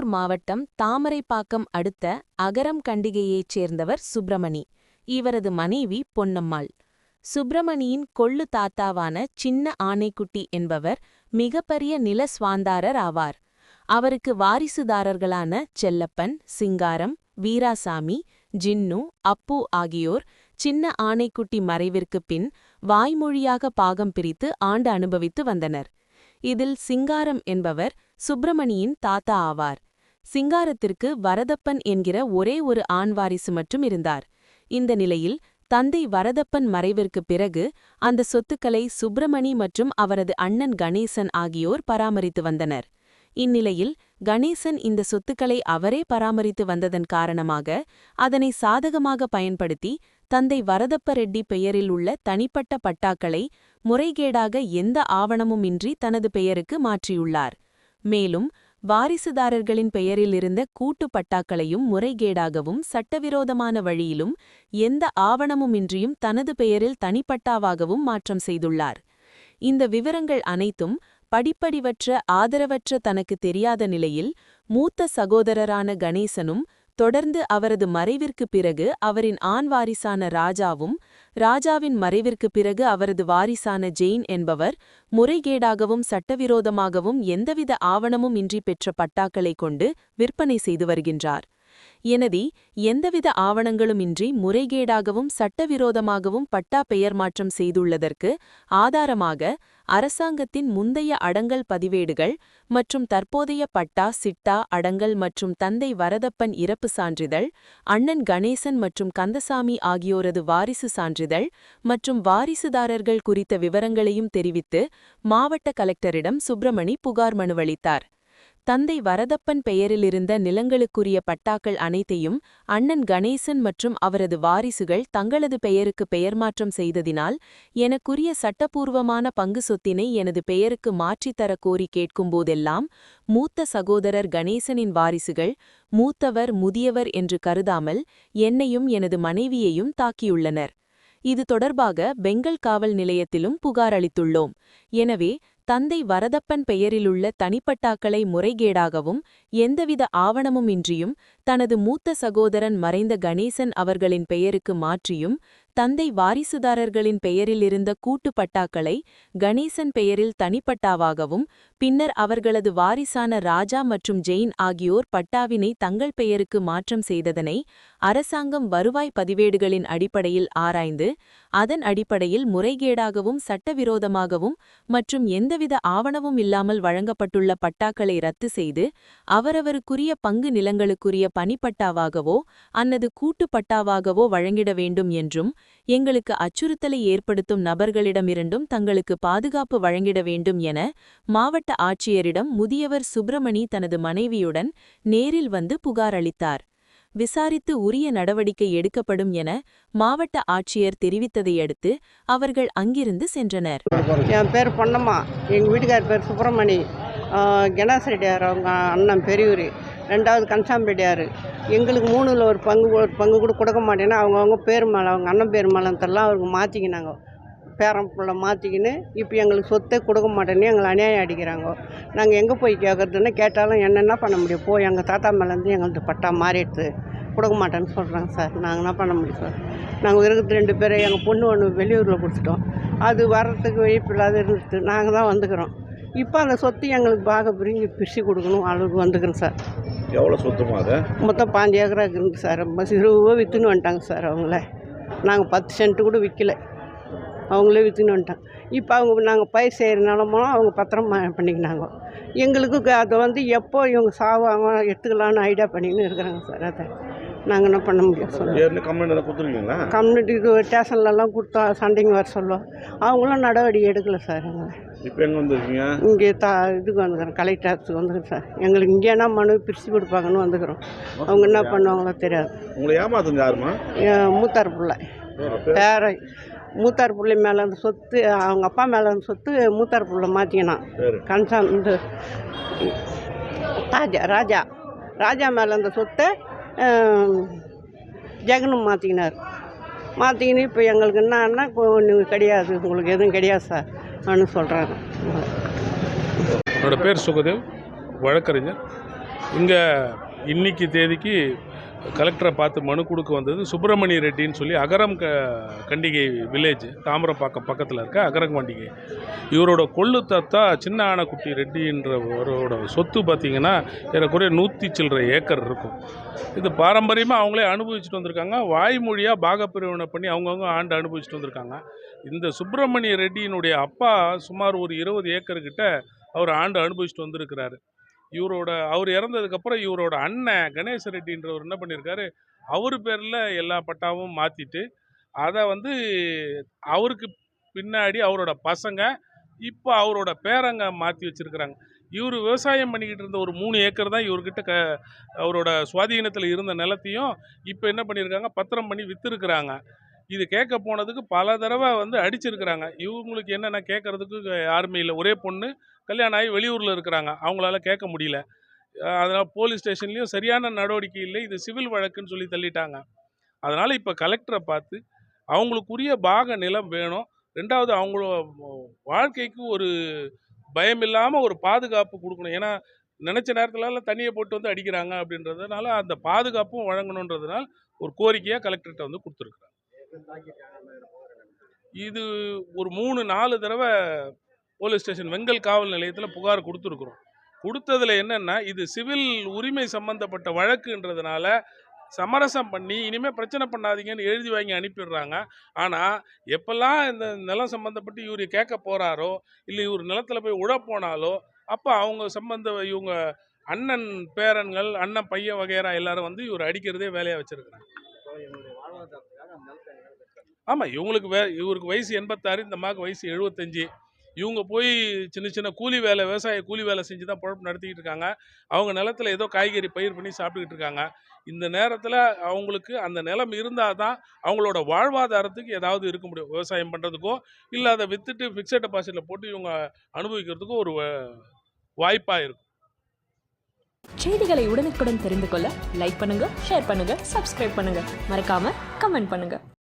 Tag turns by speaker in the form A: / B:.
A: கடலூர் மாவட்டம் தாமரைப்பாக்கம் அடுத்த அகரம் கண்டிகையைச் சேர்ந்தவர் சுப்பிரமணி. இவரது மனைவி பொன்னம்மாள். சுப்பிரமணியின் கொள்ளு தாத்தாவான சின்ன ஆனைக்குட்டி என்பவர் மிகப்பெரிய நில சுவாந்தாரர் ஆவார். அவருக்கு வாரிசுதாரர்களான செல்லப்பன் சிங்காரம் வீராசாமி ஜின்னு அப்பு ஆகியோர் சின்ன ஆனைக்குட்டி மறைவிற்குப் பின் வாய்மொழியாக பாகம் பிரித்து ஆண்டு அனுபவித்து வந்தனர். இதில் சிங்காரம் என்பவர் சுப்பிரமணியின் தாத்தா ஆவார். சிங்காரத்திற்கு வரதப்பன் என்கிற ஒரே ஒரு ஆண் வாரிசு மட்டும் இருந்தார். இந்த நிலையில் தந்தை வரதப்பன் மறைவிற்குப் பிறகு அந்த சொத்துக்களை சுப்பிரமணி மற்றும் அவரது அண்ணன் கணேசன் ஆகியோர் பராமரித்து வந்தனர். இந்நிலையில் கணேசன் இந்த சொத்துக்களை அவரே பராமரித்து வந்ததன் காரணமாக அதனை சாதகமாக பயன்படுத்தி தந்தை வரதப்ப ரெட்டி பெயரில் உள்ள தனிப்பட்ட பட்டாக்களை முறைகேடாக எந்த ஆவணமுமின்றி தனது பெயருக்கு மாற்றியுள்ளார். மேலும் வாரிசுதாரர்களின் பெயரில் இருந்த கூட்டு பட்டாக்களையும் முறைகேடாகவும் சட்டவிரோதமான வழியிலும் எந்த ஆவணமுமின்றியும் தனது பெயரில் தனிப்பட்டாவாகவும் மாற்றம் செய்துள்ளார். இந்த விவரங்கள் அனைத்தும் படிப்படிவற்ற ஆதரவற்ற தனக்கு தெரியாத நிலையில் மூத்த சகோதரரான கணேசனும் தொடர்ந்து அவரது மறைவிற்குப் பிறகு அவரின் ஆண் வாரிசான ராஜாவும் ராஜாவின் மறைவிற்குப் பிறகு அவரது வாரிசான ஜெயின் என்பவர் முறைகேடாகவும் சட்டவிரோதமாகவும் எந்தவித ஆவணமும் இன்றி பெற்ற பட்டாக்களைக் கொண்டு விற்பனை செய்து வருகின்றார். எனதி எந்தவித ஆவணங்களுமின்றி முறைகேடாகவும் சட்டவிரோதமாகவும் பட்டா பெயர் மாற்றம் செய்துள்ளதற்கு ஆதாரமாக அரசாங்கத்தின் முந்தைய அடங்கல் பதிவேடுகள் மற்றும் தற்போதைய பட்டா சிட்டா அடங்கல் மற்றும் தந்தை வரதப்பன் இறப்பு சான்றிதழ் அண்ணன் கணேசன் மற்றும் கந்தசாமி ஆகியோரது வாரிசு சான்றிதழ் மற்றும் வாரிசுதாரர்கள் குறித்த விவரங்களையும் தெரிவித்து மாவட்ட கலெக்டரிடம் சுப்பிரமணி புகார் மனுவளித்தார். தந்தை வரதப்பன் பெயரிலிருந்த நிலங்களுக்குரிய பட்டாக்கள் அனைத்தையும் அண்ணன் கணேசன் மற்றும் அவரது வாரிசுகள் தங்களது பெயருக்கு பெயர் மாற்றம் செய்ததினால் எனக்குரிய சட்டப்பூர்வமான பங்கு சொத்தினை எனது பெயருக்கு மாற்றித்தர கோரி கேட்கும்போதெல்லாம் மூத்த சகோதரர் கணேசனின் வாரிசுகள் மூத்தவர் முதியவர் என்று கருதாமல் என்னையும் எனது மனைவியையும் தாக்கியுள்ளனர். இது தொடர்பாக பெங்கல் காவல் நிலையத்திலும் புகார் அளித்துள்ளோம். எனவே தந்தை வரதப்பன் பெயரிலுள்ள தனிப்பட்டாக்களை முறைகேடாகவும் எந்தவித ஆவணமுமின்றியும் தனது மூத்த சகோதரன் மறைந்த கணேசன் அவர்களின் பெயருக்கு மாற்றியும் தந்தை வாரிசுதாரர்களின் பெயரில் இருந்த கூட்டு பட்டாக்களை கணேசன் பெயரில் தனிப்பட்டாவாகவும் பின்னர் அவர்களது வாரிசான ராஜா மற்றும் ஜெயின் ஆகியோர் பட்டாவினை தங்கள் பெயருக்கு மாற்றம் செய்ததனை அரசாங்கம் வருவாய் பதிவேடுகளின் அடிப்படையில் ஆராய்ந்து அதன் அடிப்படையில் முறைகேடாகவும் சட்டவிரோதமாகவும் மற்றும் எந்தவித ஆவணமும் இல்லாமல் வழங்கப்பட்டுள்ள பட்டாக்களை ரத்து செய்து அவரவருக்குரிய பங்கு நிலங்களுக்குரிய பனிப்பட்டாவாகவோ அல்லது கூட்டுப்பட்டாவாகவோ வழங்கிட வேண்டும் என்றும் எங்களுக்கு அச்சுறுத்தலை ஏற்படுத்தும் நபர்களிடமிருந்தும் தங்களுக்கு பாதுகாப்பு வழங்கிட வேண்டும் என மாவட்ட ஆட்சியரிடம் முதியவர் சுப்பிரமணி தனது மனைவியுடன் நேரில் வந்து புகார் அளித்தார். விசாரித்து உரிய நடவடிக்கை எடுக்கப்படும் என மாவட்ட ஆட்சியர் தெரிவித்ததையடுத்து அவர்கள் அங்கிருந்து சென்றனர்.
B: என் பேர் பொன்னம்மா. எங்கள் வீட்டுக்கார் பேர் சுப்பிரமணி. கணேச ரெட்டியார் அவங்க அண்ணன் பெரியவர் ரெண்டாவது கன்சாம் எங்களுக்கு மூணுல ஒரு பங்கு ஒரு பங்கு கூட கொடுக்க மாட்டேன்னா அவங்கவுங்க பேர் மேலே அவங்க அண்ணன் பேர் மேலத்தெல்லாம் அவருக்கு மாற்றிக்கினாங்க பேரன் பிள்ளை மாற்றிக்கின்னு இப்போ எங்களுக்கு சொத்தே கொடுக்க மாட்டேன்னு எங்களை அநியாயம் அடிக்கிறாங்க நாங்கள் எங்கே போய் கேட்குறதுன்னு கேட்டாலும் என்னென்ன பண்ண முடியும்? போய் எங்கள் தாத்தா மேலேருந்து எங்களுக்கு பட்டா மாறிடுது கொடுக்க மாட்டேன்னு சொல்கிறாங்க சார். நாங்கள் என்ன பண்ண முடியும் சார்? நாங்கள் இருக்கிறது ரெண்டு பேரும் எங்கள் பொண்ணு ஒன்று வெளியூரில் கொடுத்துட்டோம். அது வர்றதுக்கு வெயிப்பில்லாத இல்லாத இருந்துட்டு நாங்கள் தான் வந்துக்கிறோம். இப்போ அந்த சொத்து எங்களுக்கு பாக பிரிஞ்சு பிரித்து கொடுக்கணும். அளவுக்கு வந்துக்கிறோம் சார்.
C: எவ்வளோ சுத்தமாக அது?
B: மொத்தம் பாஞ்சு ஏக்கரா இருக்குது சார். ரொம்ப சிறுவாக விற்றுன்னு வந்துட்டாங்க சார் அவங்கள. நாங்கள் பத்து சென்ட்டு கூட விற்கல அவங்களே விற்றுன்னு வந்துட்டாங்க. இப்போ அவங்க நாங்கள் பயிர் செய்கிற நிலமோ அவங்க பத்திரம் பண்ணிக்கினாங்க. எங்களுக்கு அதை வந்து எப்போ இவங்க சாவாங்க எடுத்துக்கலான்னு ஐடியா பண்ணிக்கின்னு இருக்கிறாங்க சார் அதை. நாங்கள் என்ன பண்ண முடியும்
C: ஏற்கனவே கம்ப்ளைண்ட் கொடுத்துருக்கீங்களா
B: இது ஸ்டேஷன்லலாம் கொடுத்தா சண்டைங்க வர சொல்லுவோம். அவங்களும் நடவடிக்கை எடுக்கல சார். எங்களை
C: இப்போ எங்கே வந்திருக்கீங்க?
B: இங்கே தா இதுக்கு வந்துக்கிறோம் கலெக்டர் ஆஃபீஸுக்கு வந்துக்கிறோம் சார். எங்களுக்கு இங்கே என்ன மனு பிரித்து கொடுப்பாங்கன்னு வந்துக்கிறோம். அவங்க என்ன பண்ணுவாங்களோ தெரியாது.
C: உங்களை ஏமாத்துங்க யாருமா
B: மூத்தார் பிள்ளை. பேர மூத்தார் பிள்ளை மேலே அந்த சொத்து அவங்க அப்பா மேலே அந்த சொத்து மூத்தார் பிள்ளை மாற்றிக்கினான் கன்சாம் இந்த ராஜா ராஜா. ராஜா மேலே அந்த சொத்தை ஜெகனும் மாற்றிக்கினார் மாற்றிக்கின்னு இப்போ எங்களுக்கு என்னன்னா இப்போ ஒன்றும் கிடையாது. உங்களுக்கு எதுவும் கிடையாது சார் அப்படின்னு சொல்கிறாங்க
D: என்னோடய பேர் சுகதேவ் வழக்கறிஞர். இங்கே இன்னைக்கு தேதிக்கு கலெக்டரை பார்த்து மனு கொடுக்க வந்தது சுப்பிரமணிய ரெட்டின்னு சொல்லி அகரம் க கண்டிகை வில்லேஜ் தாமிரப்பாக்கம் பக்கத்தில் இருக்க அகரம் கண்டிகை. இவரோட கொள்ளு தத்தா சின்ன ஆனக்குட்டி ரெட்டின்றவரோட சொத்து பார்த்திங்கன்னா ஏறக்குறைய நூற்றி சில்லற ஏக்கர் இருக்கும். இது பாரம்பரியமாக அவங்களே அனுபவிச்சுட்டு வந்திருக்காங்க. வாய்மொழியாக பாகப்பிரிவினை பண்ணி அவங்கவுங்க ஆண்டு அனுபவிச்சுட்டு வந்திருக்காங்க. இந்த சுப்பிரமணிய ரெட்டியினுடைய அப்பா சுமார் ஒரு இருபது ஏக்கர்கிட்ட அவர் ஆண்டு அனுபவிச்சுட்டு வந்திருக்கிறாரு. இவரோட அவர் இறந்ததுக்கப்புறம் இவரோட அண்ணன் கணேச ரெட்டின்றவர் என்ன பண்ணியிருக்காரு அவர் பேரில் எல்லா பட்டாவும் மாற்றிட்டு அதை வந்து அவருக்கு பின்னாடி அவரோட பசங்க இப்போ அவரோட பேரங்க மாற்றி வச்சுருக்கிறாங்க. இவர் விவசாயம் பண்ணிக்கிட்டு இருந்த ஒரு மூணு ஏக்கர் தான் இவர்கிட்ட க அவரோட சுவாதீனத்தில் இருந்த நிலத்தையும் இப்போ என்ன பண்ணியிருக்காங்க பத்திரம் பண்ணி விற்றுருக்குறாங்க இது கேட்க போனதுக்கு பல தடவை வந்து அடிச்சிருக்கிறாங்க. இவங்களுக்கு என்னென்ன கேட்கறதுக்கு யாருமே இல்லை. ஒரே பொண்ணு கல்யாணம் ஆகி வெளியூரில் இருக்கிறாங்க. அவங்களால கேட்க முடியல. அதனால் போலீஸ் ஸ்டேஷன்லேயும் சரியான நடவடிக்கை இல்லை. இது சிவில் வழக்குன்னு சொல்லி தள்ளிட்டாங்க. அதனால் இப்போ கலெக்டரை பார்த்து அவங்களுக்குரிய பாக நிலம் வேணும். ரெண்டாவது அவங்களோட வாழ்க்கைக்கு ஒரு பயம் இல்லாமல் ஒரு பாதுகாப்பு கொடுக்கணும். ஏன்னா நினச்ச நேரத்துலலாம் தண்ணியை போட்டு வந்து அடிக்கிறாங்க அப்படின்றதுனால அந்த பாதுகாப்பும் வழங்கணுன்றதுனால ஒரு கோரிக்கையாக கலெக்டர்கிட்ட வந்து கொடுத்துருக்குறாங்க. இது ஒரு மூணு நாலு தடவை போலீஸ் ஸ்டேஷன் வெங்கல் காவல் நிலையத்தில் புகார் கொடுத்துருக்குறோம். கொடுத்ததுல என்னென்னா இது சிவில் உரிமை சம்பந்தப்பட்ட வழக்குன்றதுனால சமரசம் பண்ணி இனிமேல் பிரச்சனை பண்ணாதீங்கன்னு எழுதி வாங்கி அனுப்பிடுறாங்க. ஆனால் எப்பெல்லாம் இந்த நிலம் சம்மந்தப்பட்டு இவர் கேட்க போகிறாரோ இல்லை இவர் நிலத்தில் போய் உழ போனாலோ அப்போ அவங்க சம்பந்த இவங்க அண்ணன் பேரன்கள் அண்ணன் பையன் வகையறா எல்லாரும் வந்து இவர் அடிக்கிறதே வேலையாக வச்சுருக்குறாங்க. ஆமாம் இவங்களுக்கு வே இவருக்கு வயசு எண்பத்தாறு இந்த அம்மாவுக்கு வயசு எழுபத்தஞ்சி இவங்க போய் சின்ன சின்ன கூலி வேலை விவசாய கூலி வேலை செஞ்சு தான் பொழப்பு நடத்திக்கிட்டு இருக்காங்க. அவங்க நிலத்துல ஏதோ காய்கறி பயிர் பண்ணி சாப்பிட்டுக்கிட்டு இருக்காங்க. இந்த நேரத்தில் அவங்களுக்கு அந்த நிலம் இருந்தால் தான் அவங்களோட வாழ்வாதாரத்துக்கு ஏதாவது இருக்க முடியும். விவசாயம் பண்ணுறதுக்கோ இல்லை அதை விற்றுட்டு ஃபிக்ஸட் டெபாசிட்டில் போட்டு இவங்க அனுபவிக்கிறதுக்கோ ஒரு வாய்ப்பாக இருக்கும்.
E: செய்திகளை உடனுக்குடன் தெரிந்து கொள்ள லைக் பண்ணுங்க ஷேர் பண்ணுங்க சப்ஸ்கிரைப் பண்ணுங்க. மறக்காம கமெண்ட் பண்ணுங்க.